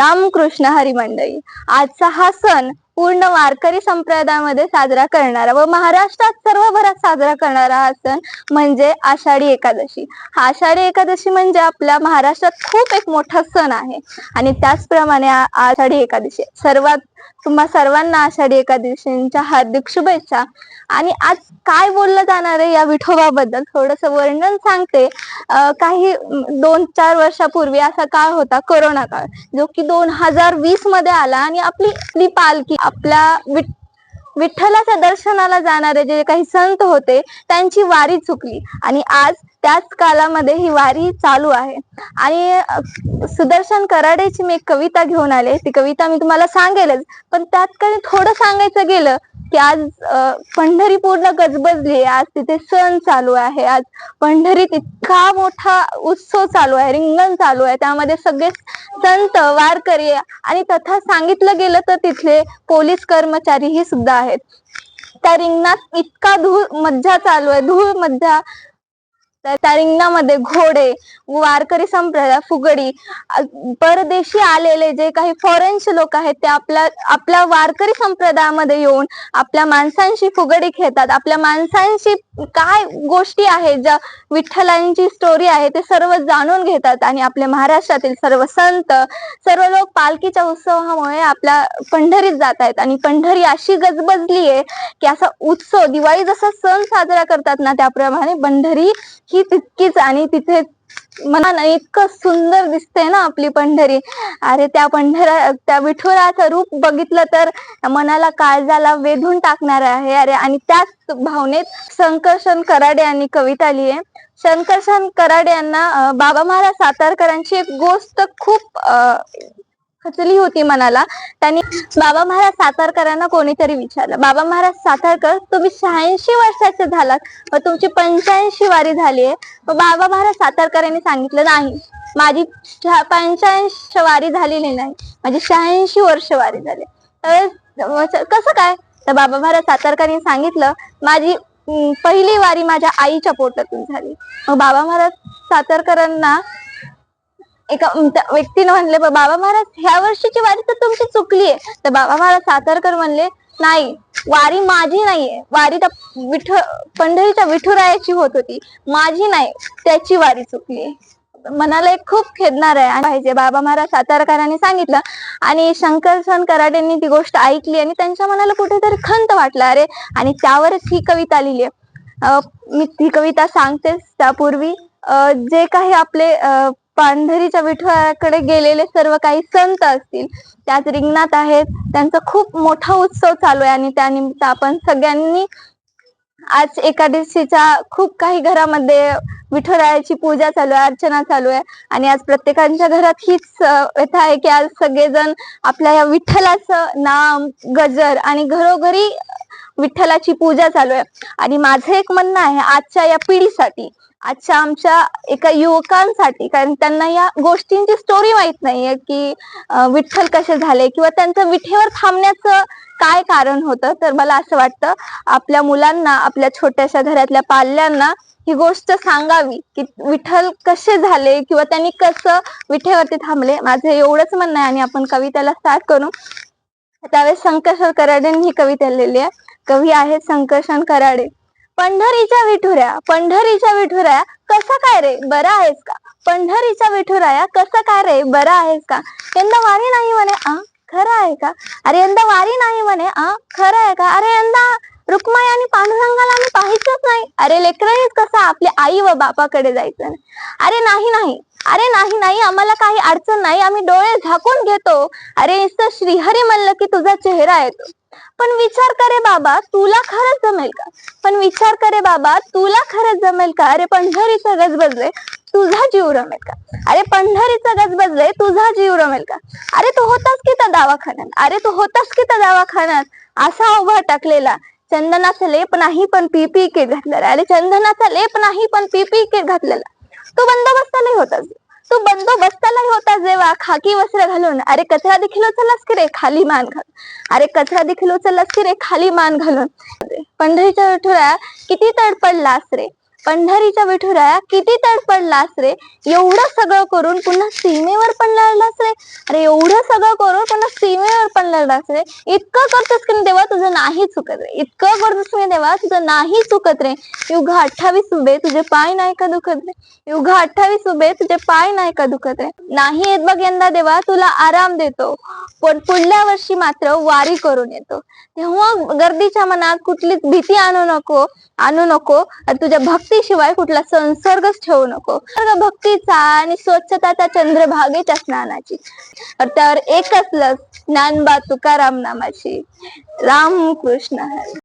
रामकृष्ण हरी मंडळी आजचा हा सण पूर्ण वारकरी संप्रदायामध्ये साजरा करणारा व महाराष्ट्रात सर्वभरात साजरा करणारा हा सण म्हणजे आषाढी एकादशी. हा आषाढी एकादशी म्हणजे आपल्या महाराष्ट्रात खूप एक मोठा सण आहे. आणि त्याचप्रमाणे आषाढी एकादशी सर्वात तुम्हा सर्वांना आषाढी एकादशींच्या हार्दिक शुभेच्छा. आणि आज काय बोललं जाणार आहे या विठोबाबद्दल? थोडस वर्णन सांगते. काही दोन चार वर्षापूर्वी असा काळ होता कोरोना काळ जो की दोन हजार वीसमध्ये आला आणि आपली आपली पालखी आपल्या विठ- विठ्ठलाच्या दर्शनाला जाणारे जे काही संत होते त्यांची वारी चुकली. आणि आज त्याच कालामध्ये ही वारी चालू आहे. आणि सुदर्शन कराडेची मी एक कविता घेऊन आले. ती कविता मी तुम्हाला सांगेलच. पण त्यात काही थोडं सांगायचं गेलं की आज पंढरी पूर्ण गजबजली आज तिथे सण चालू आहे. आज पंढरीत इतका मोठा उत्सव चालू आहे. रिंगण चालू आहे. त्यामध्ये सगळे संत वारकरी आणि तथा सांगितलं गेलं तर तिथले पोलीस कर्मचारीही सुद्धा आहेत. त्या रिंगणात इतका धूळ मज्जा चालू आहे. धूळ मज्जा त्या त्या रिंगणामध्ये घोडे वारकरी संप्रदाय फुगडी परदेशी आलेले जे काही फॉरेनचे लोक आहेत ते आपल्या आपल्या वारकरी संप्रदायामध्ये येऊन आपल्या माणसांशी फुगडी खेळतात. आपल्या माणसांशी काय गोष्टी आहेत ज्या विठ्ठलांची स्टोरी आहे ते सर्व जाणून घेतात. आणि आपल्या महाराष्ट्रातील सर्व संत सर्व लोक पालखीच्या उत्सवामुळे आपल्या पंढरीत जात आहेत. आणि पंढरी अशी गजबजली आहे की असा उत्सव दिवाळी जसा सण साजरा करतात ना त्याप्रमाणे पंढरी ही तितकीच आणि तिथे मनाला इतकं सुंदर दिसतंय ना आपली पंढरी. अरे त्या पंढरा त्या विठुराचं रूप बघितलं तर मनाला काळजाला वेधून टाकणार आहे. अरे आणि त्याच भावनेत शंकरशन कराडे यांनी कविता लिही आहे. शंकरशन कराडे यांना बाबा महाराज सातारकरांची एक गोष्ट खूप अं, खचली होती मनाला. त्यांनी बाबा महाराज सातारकरांना कोणीतरी विचारलं. बाबा महाराज सातारकर तुम्ही शहाऐंशी वर्षाचे झालात व तुमची पंच्याऐंशी वारी झाली आहे. बाबा महाराज सातारकरांनी सांगितलं नाही माझी पंच्याऐंशी वारी झालेली नाही. माझी शहाऐंशी वर्ष वारी झाली. तर कसं काय? तर बाबा महाराज सातारकरांनी सांगितलं माझी पहिली वारी माझ्या आईच्या पोटातून झाली. मग बाबा महाराज सातारकरांना एका व्यक्तीने म्हणले बाबा महाराज ह्या वर्षीची वारी तर तुमची चुकली आहे. तर बाबा महाराज सातारकर म्हणले नाही वारी माझी नाहीये. वारी त्या विठ पंढरीच्या विठुरायाची होत होती. माझी नाही त्याची वारी चुकली आहे. मनाला एक खूप खेदणार आहे पाहिजे. बाबा महाराज सातारकरांनी सांगितलं आणि शंकरसन कराडेंनी ती गोष्ट ऐकली आणि त्यांच्या मनाला कुठेतरी खंत वाटला. अरे आणि त्यावरच ही कविता लिहिली आहे. मी ती कविता सांगतेच त्यापूर्वी. जे काही आपले पांढरीच्या विठ्ठलाकडे गेलेले सर्व काही संत असतील त्याच रिंगणात आहेत त्यांचा खूप मोठा उत्सव चालू आहे आणि त्यानिमित्त आपण सगळ्यांनी आज एकादशीच्या खूप काही घरामध्ये विठुरायाची पूजा चालू आहे अर्चना चालू आहे आणि आज प्रत्येकाच्या घरात हीच व्यथा आहे की आज सगळेजण आपल्या या विठ्ठलाचं नाम गजर आणि घरोघरी विठ्ठलाची पूजा चालू आहे. आणि माझं एक म्हणणं आहे आजच्या या पिढीसाठी आजच्या आमच्या एका युवकांसाठी कारण त्यांना या गोष्टींची स्टोरी माहीत नाहीये की विठ्ठल कसे झाले किंवा त्यांचं विठेवर थांबण्याचं काय कारण होतं. तर मला असं वाटतं आपल्या मुलांना आपल्या छोट्याशा घरातल्या पाल्यांना ही गोष्ट सांगावी की विठ्ठल कसे झाले किंवा त्यांनी कसं विठेवरती थांबले. माझं एवढंच म्हणणं आहे आणि आपण कवितेला स्टार्ट करू. त्यावेळेस शंकरशन कराडेंनी ही कविता लिहिली आहे. कवी आहेत शंकरशन कराडे पंढरीच्या विठुऱ्या पंढरीच्या विठुऱ्या कसा काय रे? बरा आहेस का? पंढरीच्या विठुराया कसं काय रे? बरा आहेस का? यंदा वारी नाही म्हणे आ? खरं आहे का? अरे यंदा वारी नाही म्हणे आ? खरं आहे का? अरे यंदा रुक्माई आणि पांडुरंगाला आम्ही पाहायचंच नाही. अरे लेकरांनीच कसं आपल्या आई व बापाकडे जायचं अरे नाही नाही. अरे नाही नाही आम्हाला काही अडचण नाही. आम्ही डोळे झाकून घेतो. अरे नुसतं श्रीहरी म्हणलं की तुझा चेहरा येतो. पण विचार करे बाबा तुला खरंच जमेल का? पण विचार करे बाबा तुला खरंच जमेल का? अरे पंढरीचं गजबजले तुझा जीव रमेल का? अरे पंढरीचं गजबजले तुझा जीव रमेल का? अरे तू होतास की त्या दवाखान्यात? अरे तू होतास की त्या दवाखान्यात? असा उभा टाकलेला. चंदनाचा लेप नाही पण पीपी किट घातलेला. अरे चंदनाचा लेप नाही पण पीपी किट घातलेला. तू बंदोबस्तालाही होता. तू बंदोबस्तालाही होता जेव्हा खाकी वस्त्र घालून अरे कचरा देखील उचललास की रे? खाली मान घालून अरे कचरा देखील उचललास की रे? खाली मान घालून. पंढरीच्या विठुरा किती तडपडलास रे? पंढरीचा विठुराया किती तडपडलास रे? एवढं सगळं करून पुन्हा सीमेवर पण लढलास रे? अरे एवढं सगळं करून पुन्हा सीमेवर पण लढलास रे? इतकं करतोस की देवा तुझं नाही चुकत रे. इतकं करतोस की देवा तुझं नाही चुकत रे. युग अठ्ठावीस उभे तुझे पाय नाही का दुखत रे? युग अठ्ठावीस उभे तुझे पाय नाही का दुखत रे? नाही येत बघ यंदा देवा तुला आराम देतो. पण पुढल्या वर्षी मात्र वारी करून येतो. तेव्हा गर्दीच्या मनात कुठलीच भीती आणू नको आणू नको. तुझ्या भक्त भक्तीशिवाय कुठला संसर्गच ठेवू नको. भक्तीचा आणि स्वच्छताचा चंद्रभागेच्या स्नानाची तर त्यावर एकच लस ज्ञानबा तुकाराम नामाची राम कृष्ण